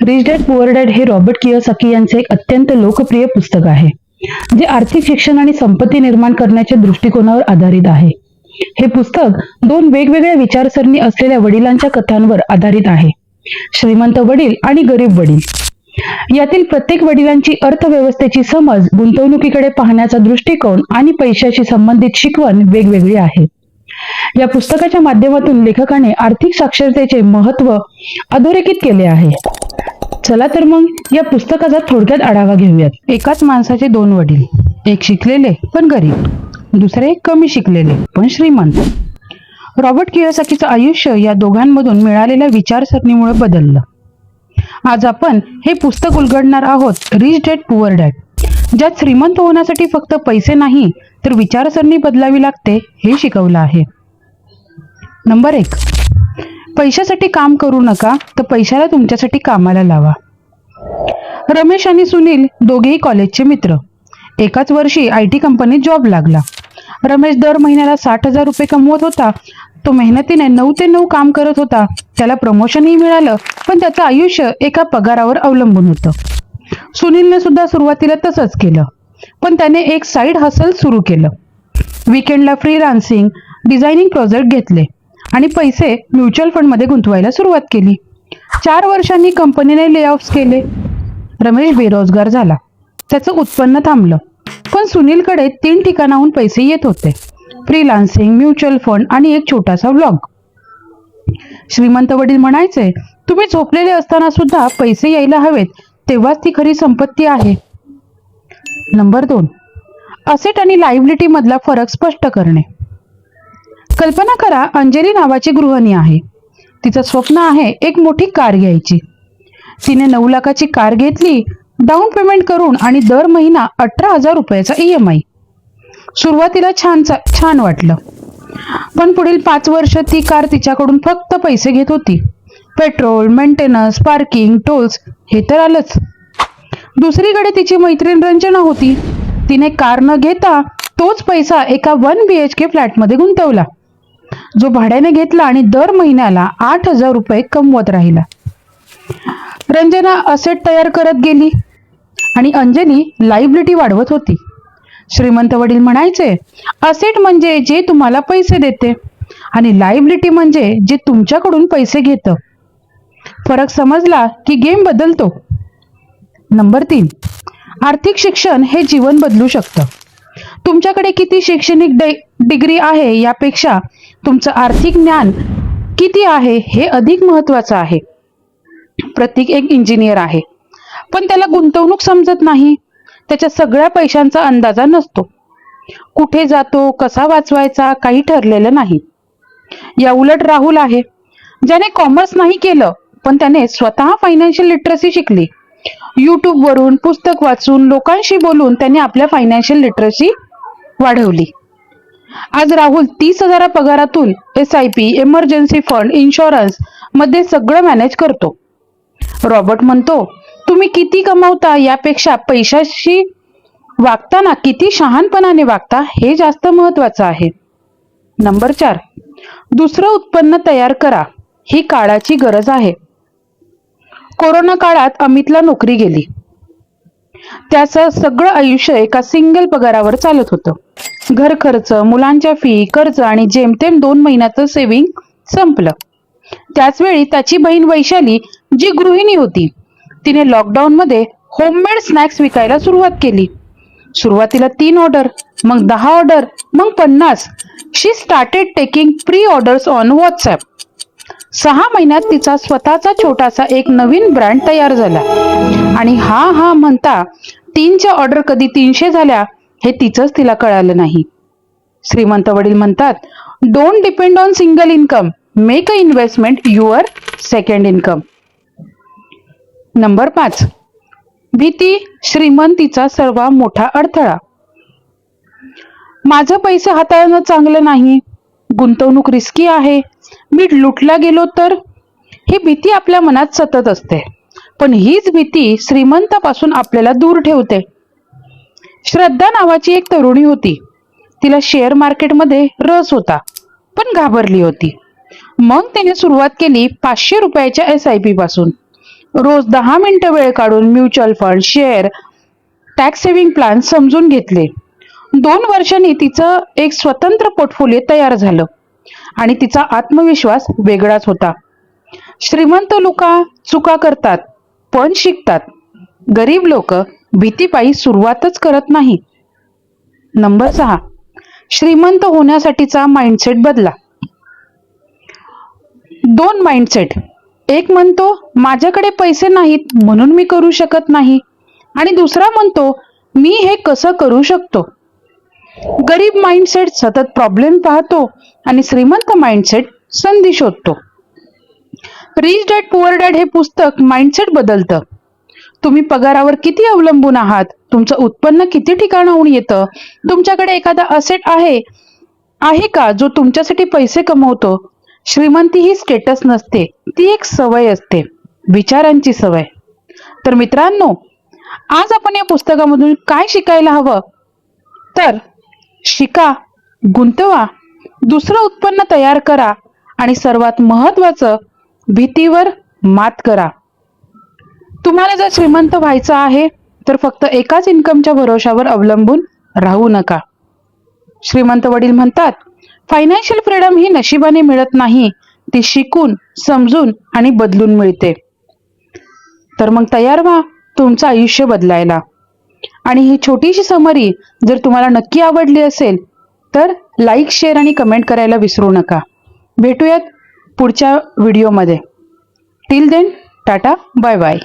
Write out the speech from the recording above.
Rich dad poor dad हे Robert Kiyosaki यांचे एक अत्यंत लोकप्रिय पुस्तक आहे जे आर्थिक शिक्षण आणि संपत्ती निर्माण करण्याच्या दृष्टिकोनावर आधारित आहे. हे पुस्तक दोन वेगवेगळ्या विचारसरणी असलेल्या वडिलांच्या कथांवर आधारित आहे श्रीमंत वडील आणि गरीब वडील. यातील प्रत्येक वडिलांची अर्थव्यवस्थेची समज गुंतवणुकीकडे पाहण्याचा दृष्टिकोन आणि पैशाशी संबंधित शिकवण वेगवेगळी आहे. या पुस्तकाच्या माध्यमातून लेखकाने आर्थिक साक्षरतेचे महत्त्व अधोरेखित केले आहे. चला तर मग या पुस्तकाचा थोडक्यात आढावा घेऊयात. एकाच माणसाचे दोन वडील एक शिकलेले पण गरीब. दुसरे कमी शिकलेले पण श्रीमंत. रॉबर्ट कियोसाकीचं आयुष्य या दोघांमधून मिळालेल्या विचारसरणीमुळे बदललं. आज आपण हे पुस्तक उलगडणार आहोत रिच डॅड पुअर डॅड ज्यात श्रीमंत होण्यासाठी फक्त पैसे नाही तर विचारसरणी बदलावी लागते हे शिकवलं आहे. नंबर एक. पैशासाठी काम करू नका तर पैशाला तुमच्यासाठी कामाला लावा. रमेश आणि सुनील दोघेही कॉलेजचे मित्र. एकाच वर्षी आय टी कंपनीत जॉब लागला. रमेश दर महिन्याला साठ हजार रुपये कमवत होता. तो मेहनतीने नऊ ते नऊ काम करत होता. त्याला प्रमोशनही मिळालं पण त्याचं आयुष्य एका पगारावर अवलंबून होतं. सुनीलने सुद्धा सुरुवातीला तसंच केलं पण त्याने एक साईड हसल सुरू केलं. विकेंडला फ्रीलान्सिंग डिझायनिंग प्रोजेक्ट घेतले. आणि पैसे म्युच्युअल फंडमध्ये गुंतवायला सुरुवात केली. चार वर्षांनी कंपनीने लेऑफ्स केले. रमेश बेरोजगार झाला. त्याचं उत्पन्न थांबलं. पण सुनीलकडे तीन ठिकाणाहून पैसे येत होते. फ्रीलान्सिंग म्युच्युअल फंड आणि एक छोटासा व्लॉग श्रीमंत वडील म्हणायचे तुम्ही झोपलेले असताना सुद्धा पैसे यायला हवेत. तेव्हाच ती खरी संपत्ती आहे. नंबर दोन. असेट आणि लायबिलिटी मधला फरक स्पष्ट करणे. कल्पना करा अंजली नावाची गृहिणी आहे. तिचं स्वप्न आहे एक मोठी कार घ्यायची. तिने नऊ लाखाची कार घेतली डाऊन पेमेंट करून आणि दर महिना अठरा हजार रुपयाचा ई एम आय सुरुवातीला छान छान वाटलं. पण पुढील पाच वर्ष ती कार तिच्याकडून फक्त पैसे घेत होती. पेट्रोल मेंटेनन्स पार्किंग टोल्स हे तर आलंच. दुसरीकडे तिची मैत्रीण रंजना होती. तिने कार न घेता तोच पैसा एका वन बी एच के फ्लॅटमध्ये गुंतवला. जो भाड्याने घेतला आणि दर महिन्याला आठ हजार रुपये कमवत राहिला. रंजना असेट तयार करत गेली आणि अंजली लायबिलिटी वाढवत होती. श्रीमंत वडील म्हणायचे असेट म्हणजे जे तुम्हाला पैसे देते आणि लायबिलिटी म्हणजे जे तुमच्याकडून पैसे घेतं. फरक समजला की गेम बदलतो. नंबर तीन आर्थिक शिक्षण हे जीवन बदलू शकतं. तुमच्याकडे किती शैक्षणिक डे- डिग्री आहे यापेक्षा तुमचं आर्थिक ज्ञान किती आहे हे अधिक महत्वाचं आहे. प्रतीक एक इंजिनियर आहे. पण त्याला गुंतवणूक समजत नाही. त्याच्या सगळ्या पैशांचा अंदाजा नसतो. कुठे जातो कसा वाचवायचा काही ठरलेलं नाही. या उलट राहुल आहे. ज्याने कॉमर्स नाही केलं पण त्याने स्वतः फायनान्शियल लिटरसी शिकली. युट्यूब वरून पुस्तक वाचून लोकांशी बोलून त्याने आपल्या फायनान्शियल लिटरसी वाढवली. आज राहुल तीस हजार पगारातून S I P emergency fund इन्शुरन्समध्ये सगळं मॅनेज करतो. रॉबर्ट म्हणतो तुम्ही किती कमावता? यापेक्षा पैशाशी वागताना किती शहाणपणाने वागता? हे जास्त महत्वाचं आहे. नंबर चार दुसरं उत्पन्न तयार करा. ही काळाची गरज आहे. कोरोना काळात अमितला नोकरी गेली. त्याचं सगळं आयुष्य एका सिंगल पगारावर चालत होतं. घर खर्च मुलांच्या फी कर्ज आणि जेमतेम दोन महिन्याचं सेव्हिंग संपलं. त्याचवेळी त्याची बहीण वैशाली जी गृहिणी होती तिने लॉकडाऊन मध्ये होममेड स्नॅक्स विकायला सुरुवात केली. सुरुवातीला तीन ऑर्डर मग दहा ऑर्डर मग पन्नास. She started taking pre orders on WhatsApp सहा महिन्यात तिचा स्वतःचा छोटासा एक नवीन ब्रँड तयार झाला. आणि हा हा म्हणता तीनच्या ऑर्डर कधी तीनशे झाल्या हे तिचंच तिला कळालं नाही. श्रीमंत वडील म्हणतात don't depend on single income make a investment your second income number पाच. भीती श्रीमंतीचा सर्वात मोठा अडथळा. माझं पैसे हाताळणं चांगलं नाही. गुंतवणूक रिस्की आहे. मी लुटला गेलो तर? ही भीती आपल्या मनात सतत असते. पण हीच भीती श्रीमंतापासून आपल्याला दूर ठेवते. श्रद्धा नावाची एक तरुणी होती. तिला शेअर मार्केटमध्ये रस होता पण घाबरली होती. मग तिने सुरुवात केली पाचशे रुपयाच्या एस आय पी पासून. रोज दहा मिनिटं वेळ काढून mutual fund share tax saving plan समजून घेतले. दोन वर्षांनी तिचं एक स्वतंत्र पोर्टफोलिओ तयार झालं आणि तिचा आत्मविश्वास वेगळाच होता. श्रीमंत लोक चुका करतात पण शिकतात. गरीब लोक भीतीपायी सुरुवातच करत नाही. नंबर सहा. श्रीमंत होण्यासाठीचा माइंडसेट बदला. दोन माइंडसेट एक म्हणतो माझ्याकडे पैसे नाहीत म्हणून मी करू शकत नाही. आणि दुसरा म्हणतो मी हे कसं करू शकतो? गरीब माइंडसेट सतत प्रॉब्लेम पाहतो आणि श्रीमंत माइंडसेट संधी शोधतो. रिच डॅड पुअर डॅड हे पुस्तक माइंडसेट बदलतं. तुम्ही पगारावर किती अवलंबून आहात? तुमचं उत्पन्न किती ठिकाणाहून येतं? तुमच्याकडे एखादा असेट आहे आहे का जो तुमच्यासाठी पैसे कमवतो? श्रीमंती ही स्टेटस नसते ती एक सवय असते विचारांची सवय. तर मित्रांनो आज आपण या पुस्तकामधून काय शिकायला हवं? तर शिका गुंतवा दुसरं उत्पन्न तयार करा आणि सर्वात महत्वाचं भीतीवर मात करा. तुम्हाला जर श्रीमंत व्हायचं आहे तर फक्त एकाच इन्कमच्या भरोशावर अवलंबून राहू नका. श्रीमंत वडील म्हणतात फायनान्शियल फ्रीडम ही नशिबाने मिळत नाही. ती शिकून समजून आणि बदलून मिळते. तर मग तयार व्हा तुमचं आयुष्य बदलायला. आणि ही छोटीशी समरी जर तुम्हाला नक्की आवडली असेल तर लाईक शेअर आणि कमेंट करायला विसरू नका. भेटूयात पुढच्या व्हिडिओमध्ये till then tata bye bye